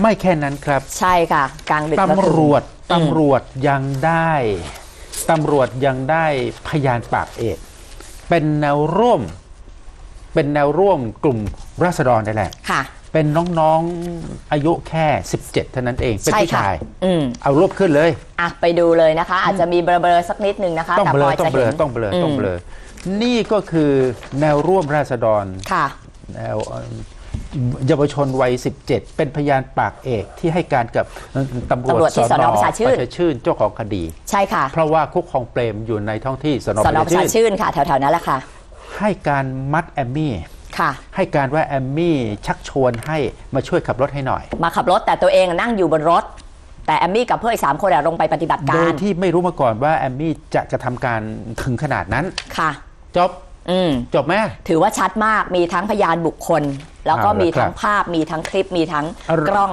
ไม่แค่นั้นครับ ใช่ค่ะ กลางดึกเมื่อตำคืนรวจอืมตำรวจยังได้ตำรวจยังได้พยานปากเอกเป็นแนวร่วม เป็นแนวร่วมกลุ่มราษฎรนี่แหละ ค่ะ เป็นน้องๆอายุแค่ 17 เท่านั้นเอง เป็นใช่ผู้ค่ะชาย อืม เอารูปขึ้นเลย อะไปดูเลยนะคะ อาจจะมีเบลอๆสักนิดนึงนะคะต้องแต่เบลพออต้องจะเบลเห็อนต้องเบลอต้องเบลอมนี่ก็คือแนวร่วมราษฎร ค่ะ แนวเอ่อ เยาวชนวัย 17 เป็นพยานปากเอกที่ให้การกับตำรวตำรวจจที่สนประชาชื่นประชาชื่นเจ้าของคดี ใช่ค่ะ เพราะว่าคุกครองเปรมอยู่ในท้องที่สนสปนระประชาชาชื่นชื่นค่ะแถวๆนั้นแหละค่ะ ให้การมัดแอมมี่ค่ะให้การว่าแอมมี่ชักชวนให้มาช่วยขับรถให้หน่อย มาขับรถแต่ตัวเองนั่งอยู่บนรถ แต่แอมมี่กับเพื่อนอีกสามคนอะลงไปปฏิบัติโดกายรที่ไม่รู้มาก่อนว่าแอมมี่จะกระทำการถึงขนาดนั้น ค่ะ จบ อืมจบไหมถือว่าชัดมากมีทั้งพยานบุคคล แล้วก็เอาละมีทั้งครับภาพมีทั้งคลิปมีทั้งเอาละกล้อง